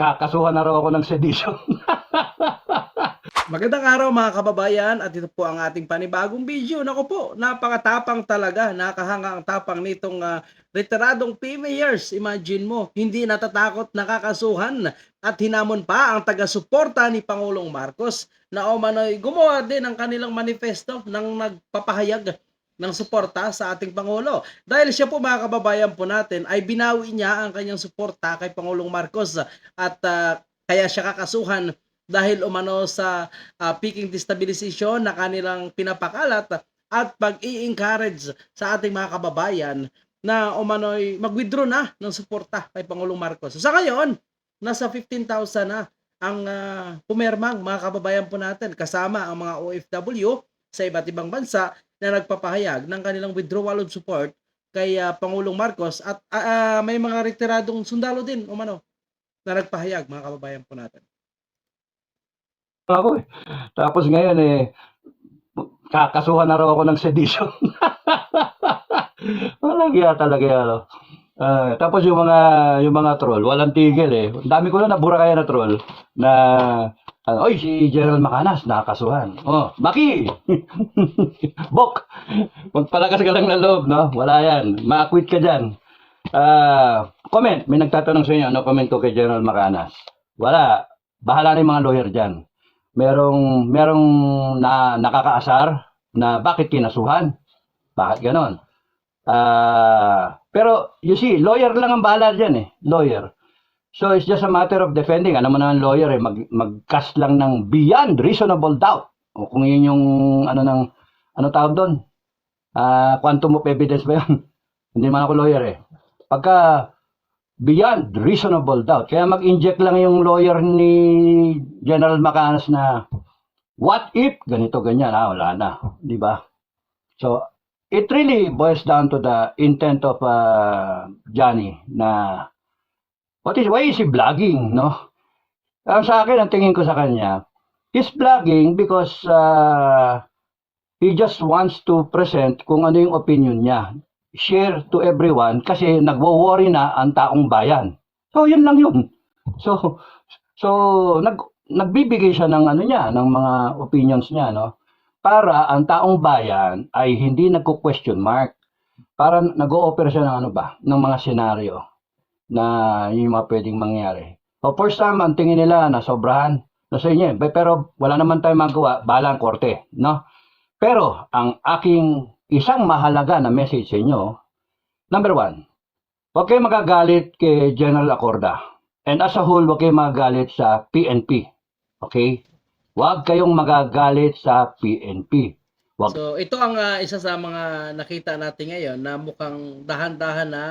kakasuhan na raw ako ng sedition. Magandang araw mga kababayan at ito po ang ating panibagong video. Nako po, napakatapang talaga. Nakahanga ang tapang nitong ah, retiradong PMAers. Imagine mo, hindi natatakot nakakasuhan at hinamon pa ang taga-suporta ni Pangulong Marcos na umano'y gumawa din ng kanilang manifesto nang nagpapahayag ng suporta sa ating Pangulo. Dahil siya po mga kababayan po natin ay binawi niya ang kanyang suporta kay Pangulong Marcos at ah, kaya siya kakasuhan dahil umano sa uh, peaking destabilization na kanilang pinapakalat at pag-i-encourage sa ating mga kababayan na umano'y mag-withdraw na ng suporta kay Pangulong Marcos. Sa ngayon, nasa 15,000 na ang uh, pumermang mga kababayan po natin kasama ang mga OFW sa iba't ibang bansa na nagpapahayag ng kanilang withdrawal of support kay uh, Pangulong Marcos at uh, uh, may mga retiradong sundalo din umano na nagpahayag mga kababayan po natin. ako eh. Tapos ngayon eh, kakasuhan na raw ako ng sedition. Walang iya talaga yan. no? Ah, tapos yung mga yung mga troll, walang tigil eh. Ang dami ko na nabura kaya na troll na ano, oy si General Macanas nakakasuhan. Oh, Maki. Bok. Magpalakas ka lang ng loob, no? Wala yan. Ma-quit ka diyan. Ah, comment, may nagtatanong sa inyo, ano comment ko kay General Macanas? Wala. Bahala na yung mga lawyer diyan. Merong merong na nakakaasar na bakit kinasuhan? Bakit ganon? Ah, pero you see, lawyer lang ang bahala diyan eh, lawyer. So it's just a matter of defending. Ano mo naman lawyer eh, mag mag-cast lang ng beyond reasonable doubt. O kung yun yung ano ng ano tawag doon? Ah, quantum of evidence ba yun? Hindi man ako lawyer eh. Pagka beyond reasonable doubt. Kaya mag-inject lang yung lawyer ni General Macanas na what if ganito ganyan ah wala na, di ba? So it really boils down to the intent of uh, Johnny na what is why is he vlogging, no? Ang sa akin, ang tingin ko sa kanya, he's vlogging because uh, he just wants to present kung ano yung opinion niya. Share to everyone kasi nagwo-worry na ang taong bayan. So, yun lang yun. So, so nag, nagbibigay siya ng ano niya, ng mga opinions niya, no? Para ang taong bayan ay hindi nagko-question mark. Para nag-o-offer siya ng ano ba, ng mga senaryo na yung mga pwedeng mangyari. O first time, ang tingin nila na sobrahan, nasa inyo, eh. pero wala naman tayong magawa, balang korte, no? Pero, ang aking isang mahalaga na message sa inyo, number one, huwag kayo magagalit kay General Acorda. And as a whole, huwag kayo magagalit sa PNP. Okay? Huwag kayong magagalit sa PNP. Wag. So ito ang ah, isa sa mga nakita natin ngayon na mukhang dahan-dahan na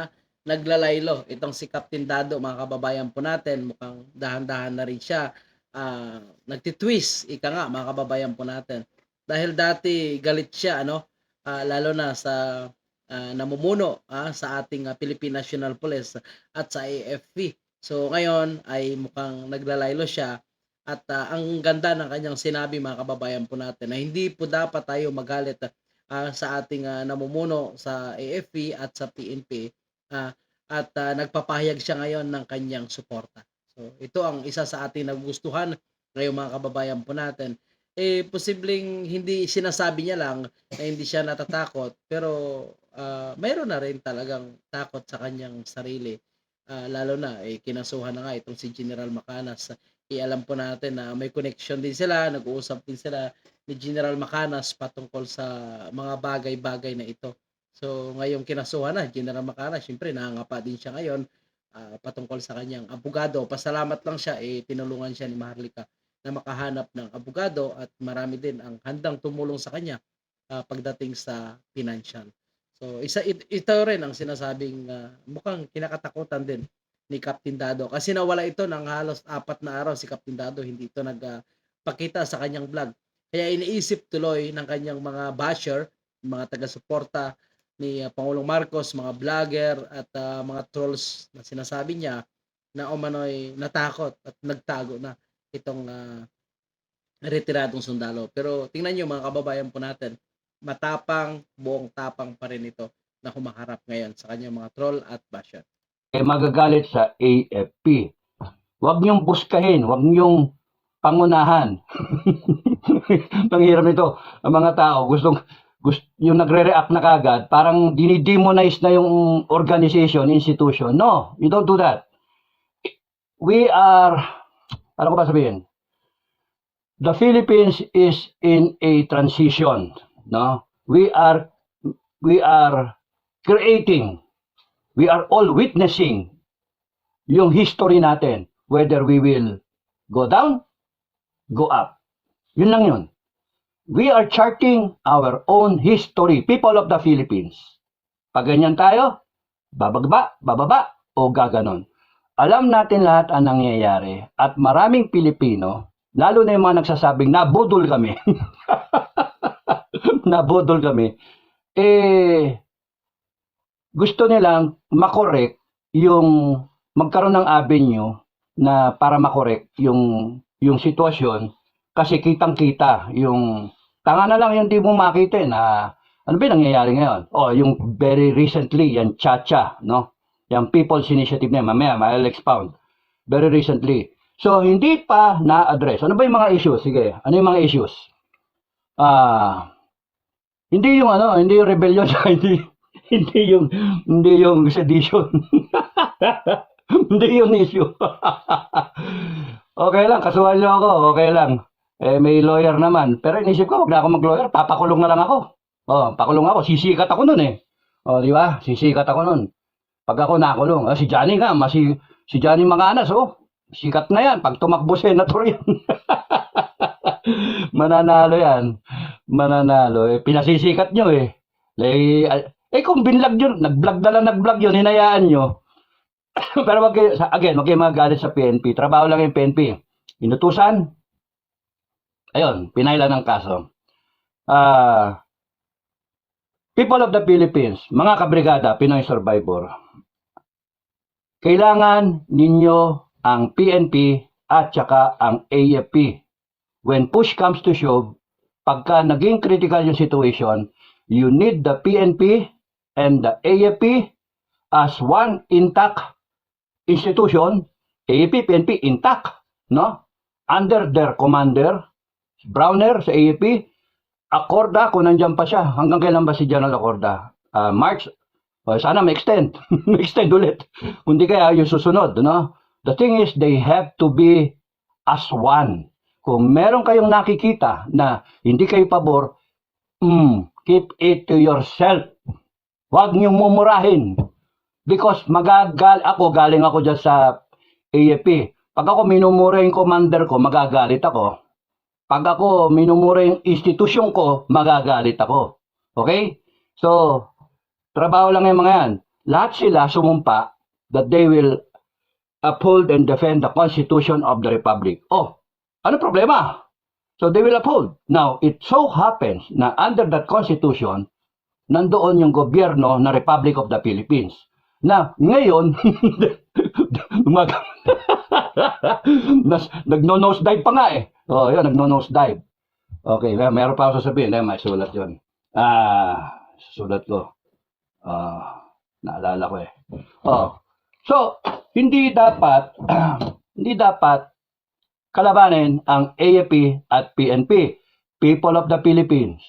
naglalaylo. Itong si Captain Dado, mga kababayan po natin, mukhang dahan-dahan na rin siya. ah nagtitwist, ika nga, mga kababayan po natin. Dahil dati galit siya, ano, ah, lalo na sa ah, namumuno ah, sa ating ah, Philippine National Police at sa AFP. So ngayon ay mukhang naglalaylo siya at ah, ang ganda ng kanyang sinabi mga kababayan po natin na hindi po dapat tayo magalit ah, sa ating ah, namumuno sa AFP at sa PNP ah, at ah, nagpapahayag siya ngayon ng kanyang suporta. So ito ang isa sa ating nagustuhan ngayong mga kababayan po natin. Eh posibleng hindi sinasabi niya lang na hindi siya natatakot pero ah, mayroon na rin talagang takot sa kanyang sarili. Ah, lalo na eh kinasuhan na nga itong si General Macanas eh, alam po natin na may connection din sila, nag-uusap din sila ni General Macanas patungkol sa mga bagay-bagay na ito. So, ngayong kinasuhan na, General Macanas, syempre nangangapa din siya ngayon ah, patungkol sa kanyang abogado. Pasalamat lang siya, eh, tinulungan siya ni Maharlika na makahanap ng abogado at marami din ang handang tumulong sa kanya ah, pagdating sa financial. So, isa it- ito rin ang sinasabing ah, mukhang kinakatakutan din ni Captain Dado kasi nawala ito ng halos apat na araw si Captain Dado hindi ito nagpakita sa kanyang vlog kaya iniisip tuloy ng kanyang mga basher mga taga-suporta ni uh, Pangulong Marcos mga vlogger at uh, mga trolls na sinasabi niya na umano'y natakot at nagtago na itong uh, retiradong sundalo pero tingnan niyo mga kababayan po natin matapang buong tapang pa rin ito na humaharap ngayon sa kanyang mga troll at basher eh, magagalit sa AFP. Huwag niyong buskahin, huwag niyong pangunahan. Ang hirap nito. Ang mga tao, gustong, gust, yung nagre-react na kagad, parang dinidemonize na yung organization, institution. No, you don't do that. We are, ano ko ba sabihin? The Philippines is in a transition. No, we are, we are creating, we are all witnessing yung history natin, whether we will go down, go up. Yun lang yun. We are charting our own history, people of the Philippines. Pag ganyan tayo, babagba, bababa, o gaganon. Alam natin lahat ang nangyayari at maraming Pilipino, lalo na yung mga nagsasabing nabudol kami, nabudol kami, eh, gusto nilang makorek yung magkaroon ng avenue na para makorek yung yung sitwasyon kasi kitang-kita yung tanga na lang yung di mo makita eh, na ano ba nangyayari ngayon? Oh, yung very recently, yan Chacha, no? Yung People's Initiative na yan, mamaya, I'll expound. Very recently. So, hindi pa na-address. Ano ba yung mga issues? Sige, ano yung mga issues? Ah, hindi yung ano, hindi yung rebellion, hindi hindi yung hindi yung sedition. hindi yung issue. okay lang, kasuhan niyo ako, okay lang. Eh, may lawyer naman. Pero inisip ko, wag na ako mag-lawyer, papakulong na lang ako. Oh, pakulong ako, sisikat ako nun eh. Oh, di ba? Sisikat ako nun. Pag ako nakulong, ah, si Johnny nga, mas si, Johnny Manganas, oh. Sikat na yan, pag tumakbo senator yan. Mananalo yan. Mananalo. Eh, pinasisikat nyo eh. Eh, eh kung binlag yun, nag-vlog na lang nag-vlog yun, hinayaan nyo. Pero wag kayo, again, wag kayo magalit sa PNP. Trabaho lang yung PNP. Inutusan. Ayun, pinailan ng kaso. Ah, people of the Philippines, mga kabrigada, Pinoy Survivor, kailangan ninyo ang PNP at saka ang AFP. When push comes to shove, pagka naging critical yung situation, you need the PNP and the AFP as one intact institution, AAP, PNP, intact, no? Under their commander, Browner sa AAP, Acorda, kung nandyan pa siya, hanggang kailan ba si General Acorda? Ah, March, oh, sana ma-extend, ma-extend ulit. Kundi kaya yung susunod, no? The thing is, they have to be as one. Kung meron kayong nakikita na hindi kayo pabor, mm, keep it to yourself. Huwag niyong mumurahin. Because magagal ako, galing ako dyan sa AFP. Pag ako minumura yung commander ko, magagalit ako. Pag ako minumura yung institusyon ko, magagalit ako. Okay? So, trabaho lang yung mga yan. Lahat sila sumumpa that they will uphold and defend the Constitution of the Republic. Oh, ano problema? So they will uphold. Now, it so happens na under that Constitution, nandoon yung gobyerno na Republic of the Philippines. Na ngayon, nagno-nose dive pa nga eh. Oh, yun, nagno-nose dive. Okay, may meron pa ako sasabihin. Eh, may sulat yun. Ah, sulat ko. Ah, naalala ko eh. Oh. So, hindi dapat hindi dapat kalabanin ang AFP at PNP, People of the Philippines.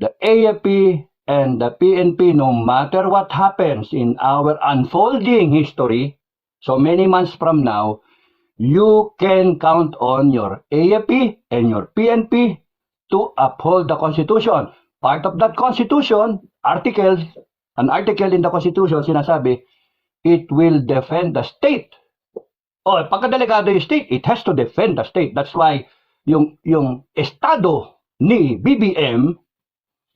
The AFP and the PNP, no matter what happens in our unfolding history, so many months from now, you can count on your AFP and your PNP to uphold the Constitution. Part of that Constitution, articles, an article in the Constitution, sinasabi, it will defend the state. Oh, pagkadelikado yung state, it has to defend the state. That's why yung yung estado ni BBM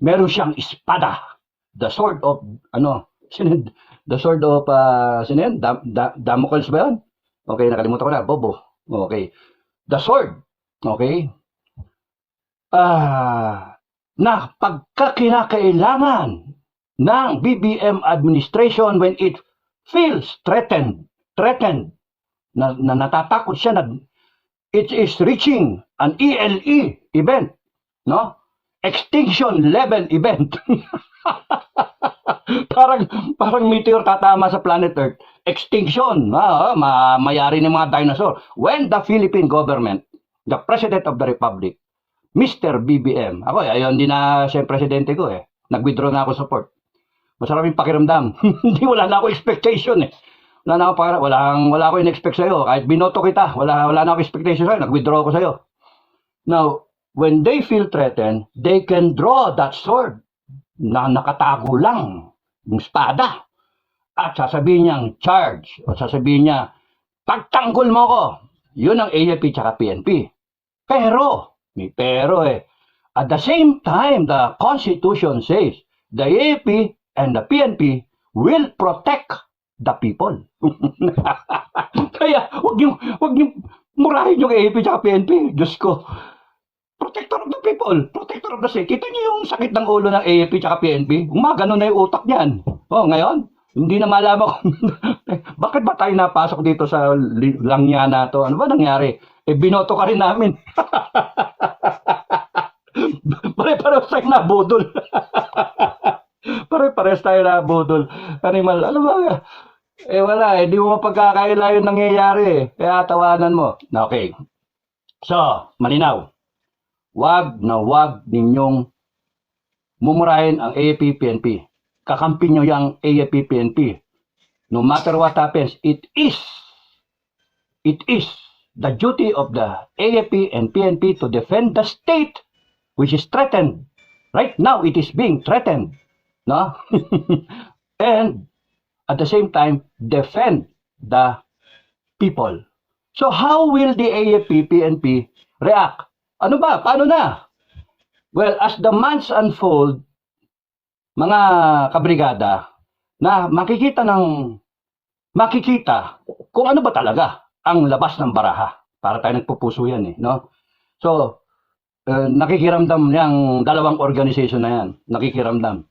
meron siyang espada. The sword of ano, the sword of uh, sino yun? Dam, da, Damocles ba yun? Okay, nakalimutan ko na, Bobo. Okay. The sword. Okay. Ah, na pagkakinakailangan ng BBM administration when it feels threatened, threatened, na, na natatakot siya na it is reaching an ELE event, no? Extinction level event. parang parang meteor tatama sa planet Earth. Extinction, ah, ma mayari ng mga dinosaur. When the Philippine government, the President of the Republic, Mr. BBM, ako, ayun din na siya yung presidente ko eh. Nag-withdraw na ako support. Masarap yung pakiramdam. Hindi, wala na ako expectation eh. Wala na ako para, wala, wala ako in-expect sa'yo. Kahit binoto kita, wala, wala na ako expectation sa'yo. Nag-withdraw ako sa'yo. Now, when they feel threatened, they can draw that sword na nakatago lang yung espada. At sasabihin niyang charge o sasabihin niya, pagtanggol mo ko. Yun ang AFP tsaka PNP. Pero, may pero eh, at the same time, the Constitution says, the AFP and the PNP will protect the people. Kaya, wag yung, wag yung murahin yung AFP tsaka PNP. Diyos ko, protector of the people, protector of the state. Kita niyo yung sakit ng ulo ng AFP tsaka PNP? Gumagano na yung utak niyan. Oh, ngayon, hindi na malaman kung bakit ba tayo napasok dito sa langya na to? Ano ba nangyari? Eh, binoto ka rin namin. Pare-pares tayo na budol. Pare-pares tayo na budol. Animal, ano ba? Eh wala, eh, di mo mapagkakaila yung nangyayari eh. Kaya tawanan mo. Okay. So, malinaw. Wag na wag ninyong mumurahin ang AAP-PNP. Kakampi nyo yung AAP-PNP. No matter what happens, it is, it is the duty of the AAP and PNP to defend the state which is threatened. Right now, it is being threatened. No? and at the same time, defend the people. So how will the AFP, PNP react? Ano ba? Paano na? Well, as the months unfold, mga kabrigada, na makikita ng makikita kung ano ba talaga ang labas ng baraha. Para tayo nagpupuso yan eh, no? So, eh, nakikiramdam yung dalawang organization na yan. Nakikiramdam.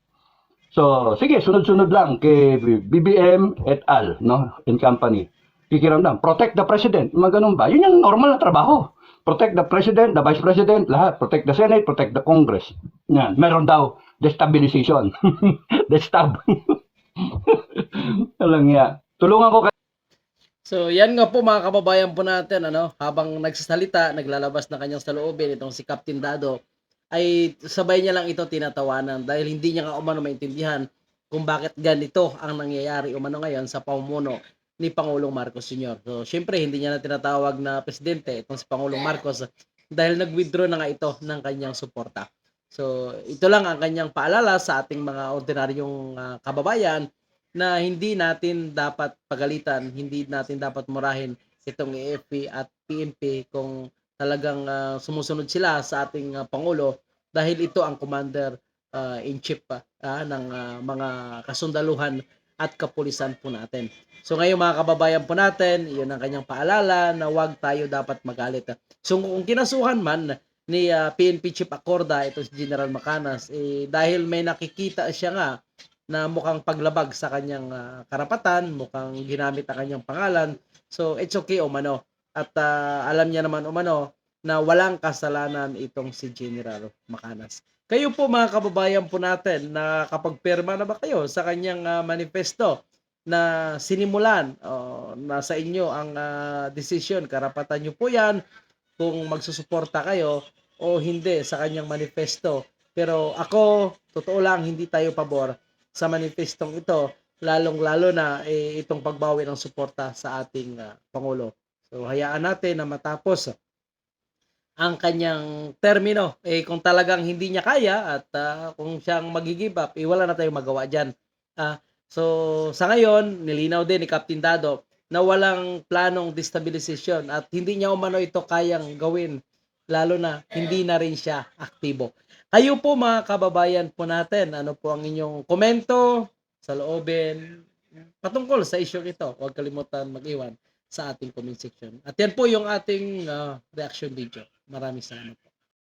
So, sige, sunod-sunod lang kay BBM et al. No? In company. Kikiramdam. Protect the president. Mga ganun ba? Yun yung normal na trabaho. Protect the president, the vice president, lahat. Protect the senate, protect the congress. Yan. Meron daw destabilization. Destab. Alam nga. Tulungan ko kayo. So, yan nga po mga kababayan po natin, ano, habang nagsasalita, naglalabas na kanyang saloobin itong si Captain Dado, ay sabay niya lang ito tinatawanan dahil hindi niya nga umano maintindihan kung bakit ganito ang nangyayari umano ngayon sa pamumuno ni Pangulong Marcos Sr. So, syempre, hindi niya na tinatawag na presidente itong si Pangulong Marcos dahil nag-withdraw na nga ito ng kanyang suporta. So, ito lang ang kanyang paalala sa ating mga ordinaryong ah, kababayan na hindi natin dapat pagalitan, hindi natin dapat murahin itong AFP at PNP kung talagang ah, sumusunod sila sa ating ah, Pangulo dahil ito ang commander ah, in chief ah, ah, ng ah, mga kasundaluhan at kapulisan po natin. So ngayon mga kababayan po natin, iyon ang kanyang paalala na huwag tayo dapat magalit. So kung kinasuhan man ni ah, PNP Chief Acorda, ito si General Macanas, eh, dahil may nakikita siya nga na mukhang paglabag sa kanyang ah, karapatan, mukhang ginamit ang kanyang pangalan. So it's okay umano. At ah, alam niya naman umano na walang kasalanan itong si General Macanas. Kayo po mga kababayan po natin, nakapagpirma na ba kayo sa kanyang ah, manifesto na sinimulan o nasa inyo ang ah, desisyon, karapatan nyo po yan kung magsusuporta kayo o hindi sa kanyang manifesto. Pero ako, totoo lang, hindi tayo pabor sa manifestong ito, lalong-lalo na eh, itong pagbawi ng suporta sa ating ah, Pangulo. So hayaan natin na matapos ang kanyang termino. Eh kung talagang hindi niya kaya at ah, kung siyang magigive up, eh wala na tayong magawa diyan. Ah, so sa ngayon, nilinaw din ni Captain Dado na walang planong destabilization at hindi niya umano ito kayang gawin lalo na hindi na rin siya aktibo. Kayo po mga kababayan po natin, ano po ang inyong komento sa loobin patungkol sa issue ito. Huwag kalimutan mag-iwan sa ating comment section. At yan po yung ating ah, reaction video. Maraming salamat po.